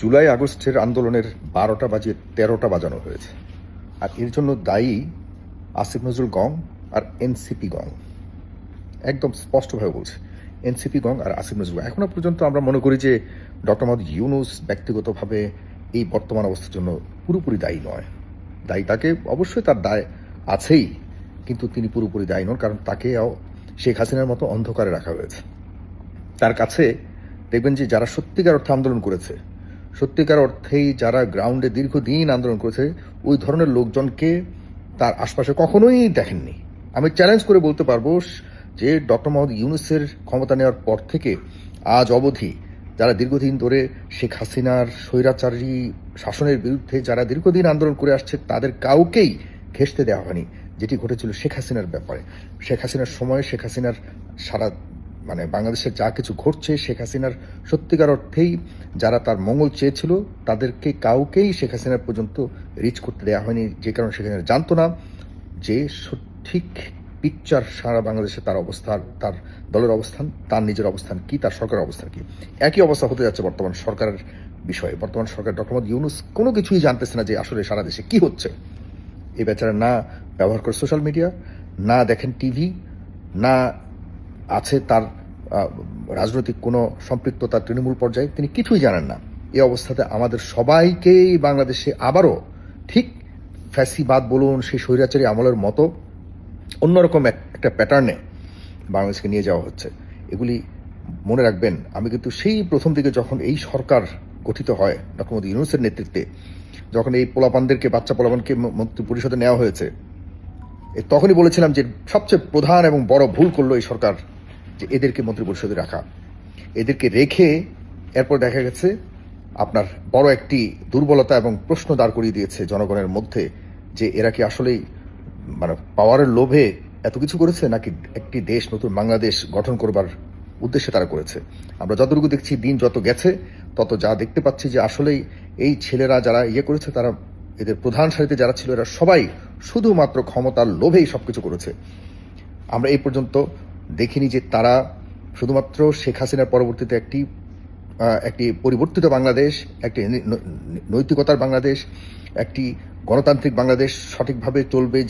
জুলাই আগস্টের আন্দোলনের বারোটা বাজিয়ে তেরোটা বাজানো হয়েছে। আর এর জন্য দায়ী আসিফ নজরুল গং আর এনসিপি গং। একদম স্পষ্টভাবে বলছে, এনসিপি গং আর আসিফ নজরুল গং। এখনও পর্যন্ত আমরা মনে করি যে ডক্টর মোহাম্মদ ইউনুস ব্যক্তিগতভাবে এই বর্তমান অবস্থার জন্য পুরোপুরি দায়ী নয়। দায়ী তাকে অবশ্যই তার দায় আছেই, কিন্তু তিনি পুরোপুরি দায়ী নন, কারণ তাকেও শেখ হাসিনার মতো অন্ধকারে রাখা হয়েছে। তার কাছে দেখবেন যে যারা সত্যিকার অর্থে আন্দোলন করেছে সত্যিকার অর্থেই যারা গ্রাউন্ডে দীর্ঘদিন আন্দোলন করেছে, ওই ধরনের লোকজনকে তার আশপাশে কখনোই দেখেননি। আমি চ্যালেঞ্জ করে বলতে পারব যে ডক্টর মোহাম্মদ ইউনুসের ক্ষমতা নেওয়ার পর থেকে আজ অবধি যারা দীর্ঘদিন ধরে শেখ হাসিনার স্বৈরাচারী শাসনের বিরুদ্ধে যারা দীর্ঘদিন আন্দোলন করে আসছে, তাদের কাউকেই ঘেসতে দেওয়া হয়নি, যেটি ঘটেছিল শেখ হাসিনার ব্যাপারে। শেখ হাসিনার সময় শেখ হাসিনার সারা মানে বাংলাদেশে যা কিছু ঘটছে, শেখ হাসিনার সত্যিকার অর্থেই যারা তার মঙ্গল চেয়েছিল, তাদেরকে কাউকেই শেখ হাসিনার পর্যন্ত রিচ করতে দেওয়া হয়নি। যে কারণে শেখ হাসিনা জানতো না যে সঠিক পিকচার সারা বাংলাদেশে তার অবস্থান তার দলের অবস্থান, তার নিজের অবস্থান কি, তার সরকারের অবস্থান কি। একই অবস্থা হতে যাচ্ছে বর্তমান সরকারের বিষয়ে। বর্তমান সরকার ডক্টর মোহাম্মদ ইউনুস কোনো কিছুই জানতেছে না যে আসলে সারা দেশে কি হচ্ছে। এই বেচারা না ব্যবহার করে সোশ্যাল মিডিয়া না দেখেন টিভি না আছে তার রাজনৈতিক কোনো সম্পৃক্ততা তৃণমূল পর্যায়ে তিনি কিছুই জানেন না। এই অবস্থাতে আমাদের সবাইকেই বাংলাদেশে আবারও ঠিক ফ্যাসিবাদ বলুন, সেই স্বৈরাচারী আমলের মতো অন্যরকম এক- একটা প্যাটার্নে বাংলাদেশকে নিয়ে যাওয়া হচ্ছে। এগুলি মনে রাখবেন, আমি কিন্তু সেই প্রথম দিকে যখন এই সরকার গঠিত হয়, ডক্টর মোদী ইউনুসের নেতৃত্বে, যখন এই পোলাপানদেরকে, বাচ্চা পোলাপানকে মন্ত্রী পরিষদে নেওয়া হয়েছে তখনই বলেছিলাম যে সবচেয়ে প্রধান এবং বড় ভুল করল এই সরকার যে এদেরকে মন্ত্রী পরিষদে রাখা। এদেরকে রেখে এরপর দেখা গেছে আপনার বড় একটি দুর্বলতা এবং প্রশ্ন দাঁড় করিয়ে দিয়েছে জনগণের মধ্যে যে এরা কি আসলেই মানে পাওয়ারের লোভে এত কিছু করেছে নাকি একটি দেশ, নতুন বাংলাদেশ গঠন করবার উদ্দেশ্যে তারা করেছে। আমরা যতটুকু দেখছি, দিন যত গেছে, তত যা দেখতে পাচ্ছি যে আসলেই এই ছেলেরা যারা ইয়ে করেছে, তারা এদের প্রধান সারিতে যারা ছিল, এরা সবাই শুধুমাত্র ক্ষমতার লোভেই সবকিছু করেছে। আমরা এই পর্যন্ত দেখিনি যে তারা শুধুমাত্র শেখ হাসিনার পরবর্তীতে একটি একটি পরিবর্তিত বাংলাদেশ, একটি নৈতিকতার বাংলাদেশ, একটি গণতান্ত্রিক বাংলাদেশ সঠিকভাবে চলবে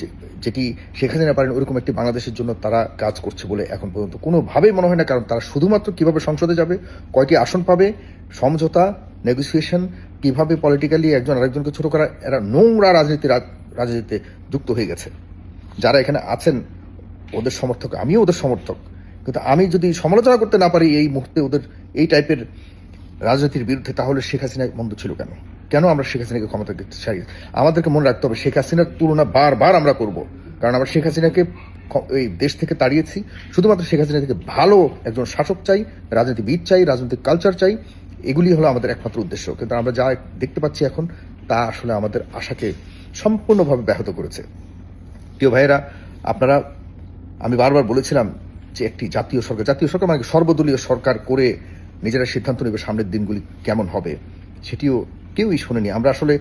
যেটি শেখ হাসিনা পারেন ওরকম একটি বাংলাদেশের জন্য তারা কাজ করছে বলে এখন পর্যন্ত কোনোভাবেই মনে হয় না। কারণ তারা শুধুমাত্র কীভাবে সংসদে যাবে, কয়টি আসন পাবে, সমঝোতা নেগোসিয়েশন কীভাবে পলিটিক্যালি একজন আরেকজনকে ছোট করা, এরা নোংরা রাজনীতি রাজনীতিতে যুক্ত হয়ে গেছে। যারা এখানে আছেন ওদের সমর্থক, আমিও ওদের সমর্থক। কিন্তু আমি যদি সমালোচনা করতে না পারি এই মুহূর্তে ওদের, এই টাইপের রাজনীতির বিরুদ্ধে, তাহলে শেখ হাসিনা মন্দ ছিল কেন? কেন আমরা শেখ হাসিনাকে ক্ষমতা দিতে চাই? আমাদেরকে মনে রাখতে হবে, শেখ হাসিনার তুলনা বারবার আমরা করব। কারণ আমরা শেখ হাসিনাকে এই দেশ থেকে তাড়িয়েছি। শুধুমাত্র শেখ হাসিনা থেকে ভালো একজন শাসক চাই, রাজনীতিবিদ চাই, রাজনৈতিক কালচার চাই, এগুলি হলো আমাদের একমাত্র উদ্দেশ্য। কিন্তু আমরা যা দেখতে পাচ্ছি এখন, তা আসলে আমাদের আশাকে সম্পূর্ণভাবে ব্যাহত করেছে। প্রিয় ভাইয়েরা, আপনারা আমি বারবার বলেছিলাম যে একটি জাতীয় সরকার জাতীয় সরকার মানে সর্বদলীয় সরকার করে নিজেরা সিদ্ধান্ত নেবে সামনের দিনগুলি কেমন হবে, সেটিও কেউই শোনেনি। আমরা আসলে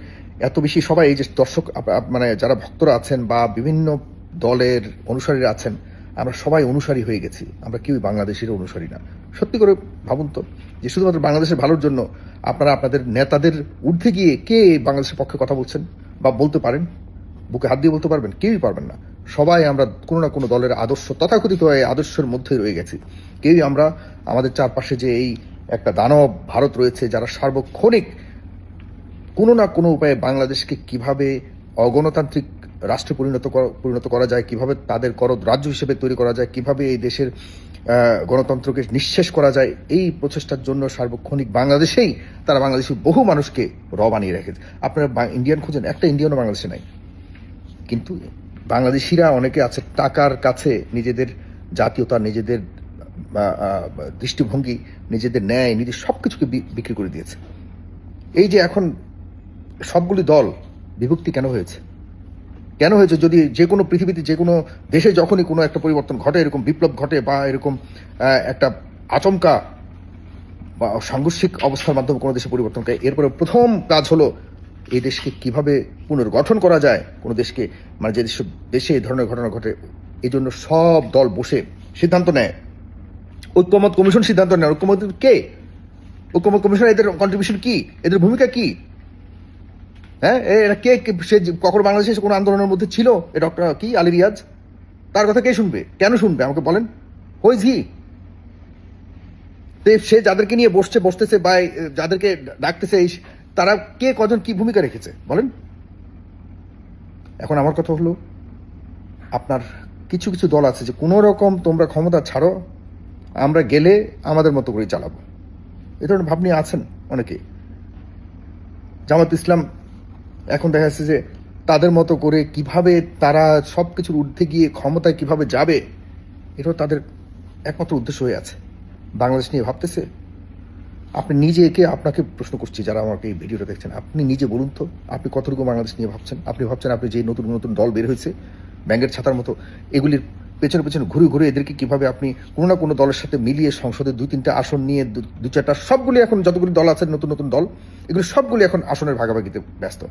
এত বেশি সবাই এই যে দর্শক মানে যারা ভক্তরা আছেন বা বিভিন্ন দলের অনুসারীরা আছেন, আমরা সবাই অনুসারী হয়ে গেছি। আমরা কেউই বাংলাদেশের অনুসারী না। সত্যি করে ভাবুন তো যে শুধুমাত্র বাংলাদেশের ভালোর জন্য আপনারা আপনাদের নেতাদের ঊর্ধ্বে গিয়ে কে বাংলাদেশের পক্ষে কথা বলছেন বা বলতে পারেন? বুকে হাত দিয়ে বলতে পারবেন? কেউই পারবেন না। সবাই আমরা কোনো না কোনো দলের আদর্শ, তথাকথিত এই আদর্শের মধ্যে রয়ে গেছি। কেউই আমরা আমাদের চারপাশে যে এই একটা দানব ভারত রয়েছে, যারা সার্বক্ষণিক কোনো না কোনো উপায়ে বাংলাদেশকে কীভাবে অগণতান্ত্রিক রাষ্ট্রে পরিণত পরিণত করা যায়, কীভাবে তাদের করদ রাজ্য হিসেবে তৈরি করা যায়, কীভাবে এই দেশের গণতন্ত্রকে নিঃশেষ করা যায়, এই প্রচেষ্টার জন্য সার্বক্ষণিক বাংলাদেশেই তারা বাংলাদেশের বহু মানুষকে র বানিয়ে রেখেছে। আপনারা ইন্ডিয়ান খুঁজেন, একটা ইন্ডিয়ানও বাংলাদেশে নাই। কিন্তু বাংলাদেশিরা অনেকে আছে টাকার কাছে নিজেদের জাতীয়তা, নিজেদের দৃষ্টিভঙ্গি, নিজেদের ন্যায়, নিজের সব কিছুকে বিক্রি করে দিয়েছে। এই যে এখন সবগুলি দল বিভক্তি কেন হয়েছে? কেন হয়েছে যদি যে কোনো পৃথিবীতে, যে কোনো দেশে যখনই কোনো একটা পরিবর্তন ঘটে, এরকম বিপ্লব ঘটে বা এরকম একটা আচমকা বা সাংঘর্ষিক অবস্থার মাধ্যমে কোনো দেশে পরিবর্তন করে এরপরে প্রথম কাজ হলো এই দেশকে কীভাবে পুনর্গঠন করা যায়? কোনো দেশকে মানে যে দেশে দেশে এই ধরনের ঘটনা ঘটে, এই জন্য সব দল বসে সিদ্ধান্ত নেয়। ঐক্যমত কমিশন সিদ্ধান্ত নেয়। ঐক্যমত কে? ঐক্যমত কমিশন এদের কন্ট্রিবিউশন কি? এদের ভূমিকা কি? হ্যাঁ এরা কে সে কখনো বাংলাদেশে কোনো আন্দোলনের মধ্যে ছিল? এ ডক্টর কি? আলী রিয়াজ? তার কথা কে শুনবে? কেন শুনবে? আমাকে বলেন। হইজ হি সে যাদেরকে নিয়ে বসছে, বসতেছে বা যাদেরকে ডাকতেছে এই তারা কে কজন কি ভূমিকা রেখেছে? বলেন। এখন আমার কথা হলো, আপনার কিছু কিছু দল আছে যে কোনো রকম তোমরা ক্ষমতা ছাড়ো, আমরা গেলে আমাদের মতো করে চালাবো। এ ধরনের ভাব নিয়ে আছেন অনেকে। জামাত ইসলাম এখন দেখা যাচ্ছে যে তাদের মতো করে কীভাবে তারা সব কিছুর ঊর্ধ্বে গিয়ে ক্ষমতায় কীভাবে যাবে, এটাও তাদের একমাত্র উদ্দেশ্য হয়ে আছে। বাংলাদেশ নিয়ে ভাবতেছে? আপনি নিজে একে আপনাকে প্রশ্ন করছি, যারা আমাকে এই ভিডিওটা দেখছেন, আপনি নিজে বলুন তো, আপনি কতটুকু বাংলাদেশ নিয়ে ভাবছেন? আপনি ভাবছেন আপনি যে নতুন নতুন দল বের হয়েছে ব্যাংকের ছাতার মতো, এগুলির পেছনে পেছনে ঘুরে ঘুরে এদেরকে কীভাবে আপনি কোনো না কোনো দলের সাথে মিলিয়ে সংসদে দুই তিনটা আসন নিয়ে দু- চারটা, সবগুলি এখন যতগুলি দল আছে, নতুন নতুন দল, এগুলি সবগুলি এখন আসনের ভাগাভাগিতে ব্যস্ত।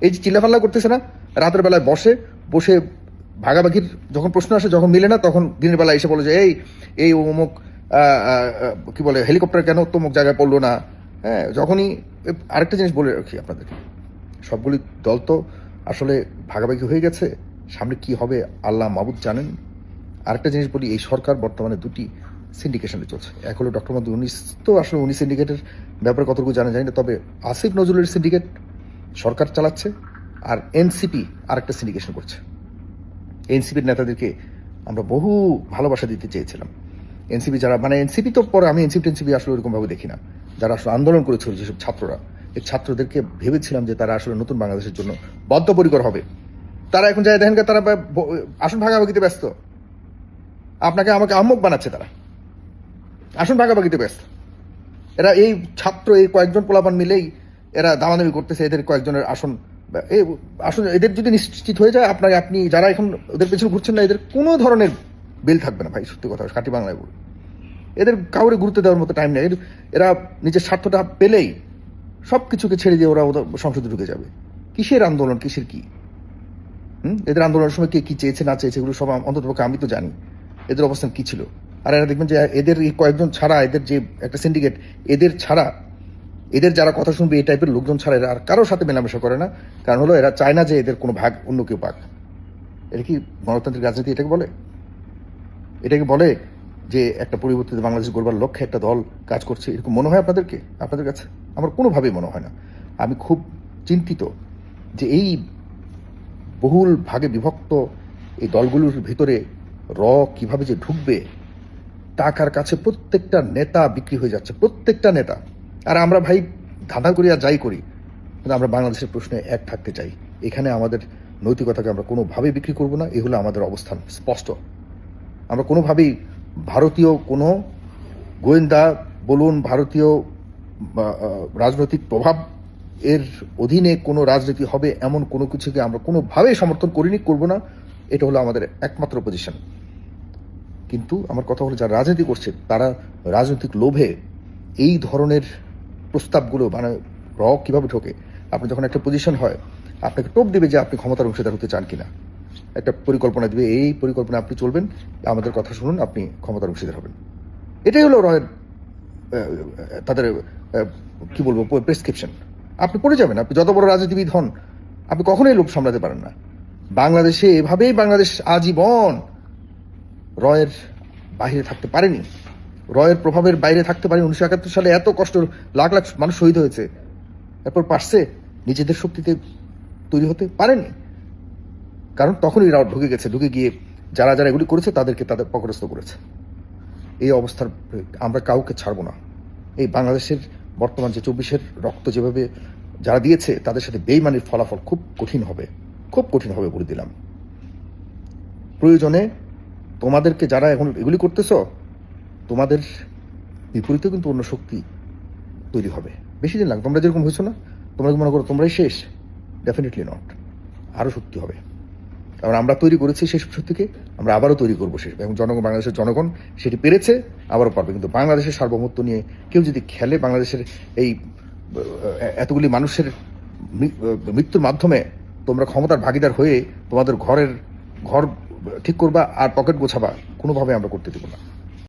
এই যে চিল্লাফাল্লা করতেছে না, রাতের বেলায় বসে বসে ভাগাভাগির যখন প্রশ্ন আসে, যখন মিলে না, তখন দিনের বেলা এসে বলে যে, এই এই অমুক কি বলে, হেলিকপ্টার কেন তমুক জায়গায় পড়ল না? হ্যাঁ যখনই আরেকটা জিনিস বলে রাখি আপনাদেরকে। সবগুলি দল তো আসলে ভাগাভাগি হয়ে গেছে। সামনে কি হবে আল্লাহ মাবুদ জানেন। আরেকটা জিনিস বলি, এই সরকার বর্তমানে দুটি সিন্ডিকেশনে চলছে। এক হলো ডক্টর মোহাম্মদ উনিশ তো আসলে উনি সিন্ডিকেটের ব্যাপারে কতটুকু জানা যায় না, তবে আসিফ নজরুলের সিন্ডিকেট সরকার চালাচ্ছে আর এনসিপি আরেকটা সিন্ডিকেশন করছে। এনসিপির নেতাদেরকে আমরা বহু ভালোবাসা দিতে চেয়েছিলাম। এনসিপি যারা মানে এনসিপি তো পরে আমি এনসিপি টেনসিপি আসলে ওরকমভাবে দেখি না। যারা আসলে আন্দোলন করেছিল যেসব ছাত্ররা, এই ছাত্রদেরকে ভেবেছিলাম যে তারা আসলে নতুন বাংলাদেশের জন্য বদ্ধপরিকর হবে। তারা এখন যায় দেখেন তারা আসন ভাগাভাগিতে ব্যস্ত। আপনাকে আমাকে আহ্মক বানাচ্ছে তারা। আসন ভাগাভাগিতে ব্যস্ত। এরা এই ছাত্র, এই কয়েকজন পোলাপান মিলেই এরা দামাদামি করতেছে, এদের কয়েকজনের আসন এই আসন এদের যদি নিশ্চিত হয়ে যায় আপনাকে আপনি যারা এখন ওদের পেছনে ঘুরছেন না, এদের কোনো ধরনের বিল থাকবে না ভাই, সত্যি কথা কাটি বাংলায় বল এদের কাউরে গুরুত্ব দেওয়ার মতো টাইম নেই। এর- নিজের স্বার্থটা পেলেই সব কিছুকে ছেড়ে দিয়ে ওরা সংসদে ঢুকে যাবে। কিসের আন্দোলন, কিসের কি? হুম? এদের আন্দোলনের সময় কে কি চেয়েছে, না চেয়েছে, এগুলো সব অন্তত আমি তো জানি। এদের অবস্থান কী ছিল? আর এরা দেখবেন যে এদের এই কয়েকজন ছাড়া, এদের যে একটা সিন্ডিকেট এদের ছাড়া, এদের যারা কথা শুনবে এই টাইপের লোকজন ছাড়া এরা আর কারোর সাথে মেলামেশা করে না। কারণ হলো এরা চায় না যে এদের কোনো ভাগ অন্য কেউ পাক। এটা কি গণতান্ত্রিক রাজনীতি এটাকে বলে? এটাকে বলে যে একটা পরিবর্তিত বাংলাদেশ গড়বার লক্ষ্যে একটা দল কাজ করছে, এরকম মনে হয় আপনাদেরকে? আপনাদের কাছে? আমার কোনোভাবেই মনে হয় না। আমি খুব চিন্তিত যে এই বহুল ভাগে বিভক্ত এই দলগুলোর ভিতরে র কীভাবে যে ঢুকবে, টাকার কাছে প্রত্যেকটা নেতা বিক্রি হয়ে যাচ্ছে, প্রত্যেকটা নেতা। আর আমরা ভাই ধাঁধা করি আর যাই করি, কিন্তু আমরা বাংলাদেশের প্রশ্নে এক থাকতে চাই। এখানে আমাদের নৈতিকতাকে আমরা কোনোভাবেই বিক্রি করব না, এ হলো আমাদের অবস্থান, স্পষ্ট। আমরা কোনোভাবেই ভারতীয় কোনো গোয়েন্দা বলুন, ভারতীয় রাজনৈতিক প্রভাব এর অধীনে কোনো রাজনীতি হবে এমন কোনো কিছুকে আমরা কোনোভাবেই সমর্থন করিনি, করব না। এটা হলো আমাদের একমাত্র পজিশন কিন্তু আমার কথা হলো, যারা রাজনীতি করছে, তারা রাজনৈতিক লোভে এই ধরনের প্রস্তাবগুলো মানে র কীভাবে ঢোকে? আপনি যখন একটা পজিশন হয়, আপনাকে টোপ দেবে যে আপনি ক্ষমতার অংশীদার হতে চান কিনা। একটা পরিকল্পনা দিবে। এই পরিকল্পনা আপনি চলবেন, আমাদের কথা শুনুন, আপনি ক্ষমতার অংশীদার হবেন। এটাই হলো রয়ের তাদের কি বলব প্রেসক্রিপশন আপনি পড়ে যাবেন, আপনি যত বড় রাজনীতিবিদ হন, আপনি কখনোই লোভ সামলাতে পারেন না। বাংলাদেশে এভাবেই বাংলাদেশ আজীবন রয়ের বাইরে থাকতে পারেনি। রয়ের প্রভাবের বাইরে থাকতে পারেনি। উনিশশো একাত্তর সালে এত কষ্ট, লাখ লাখ মানুষ শহীদ হয়েছে। এরপর পারছে নিজেদের শক্তিতে তৈরি হতে পারেনি। কারণ তখনই রাও ঢুকে গেছে, ঢুকে গিয়ে যারা যারা এগুলি করেছে তাদেরকে তাদের পকরস্থ করেছে। এই অবস্থার আমরা কাউকে ছাড়বো না। এই বাংলাদেশের বর্তমান যে চব্বিশের রক্ত যেভাবে যারা দিয়েছে, তাদের সাথে বেইমানির ফলাফল খুব কঠিন হবে, খুব কঠিন হবে বলে দিলাম। প্রয়োজনে তোমাদেরকে যারা এখন এগুলি করতেছ, তোমাদের বিপরীতেও কিন্তু অন্য শক্তি তৈরি হবে। বেশি দিন লাগবে। তোমরা যেরকম হয়েছো না, তোমরা মনে করো তোমরাই শেষ? ডেফিনেটলি নট আরও শক্তি হবে। কারণ আমরা তৈরি করেছি সেই শক্তিকে আমরা আবারও তৈরি করব শেষ এবং জনগণ, বাংলাদেশের জনগণ, সেটি পেরেছে, আবারও পারবে। কিন্তু বাংলাদেশের সার্বভৌমত্ব নিয়ে কেউ যদি খেলে বাংলাদেশের এই এতগুলি মানুষের মৃত্যুর মাধ্যমে তোমরা ক্ষমতার ভাগিদার হয়ে তোমাদের ঘরের, ঘর ঠিক করবা আর পকেট গোছাবা, কোনোভাবে আমরা করতে দেবো না।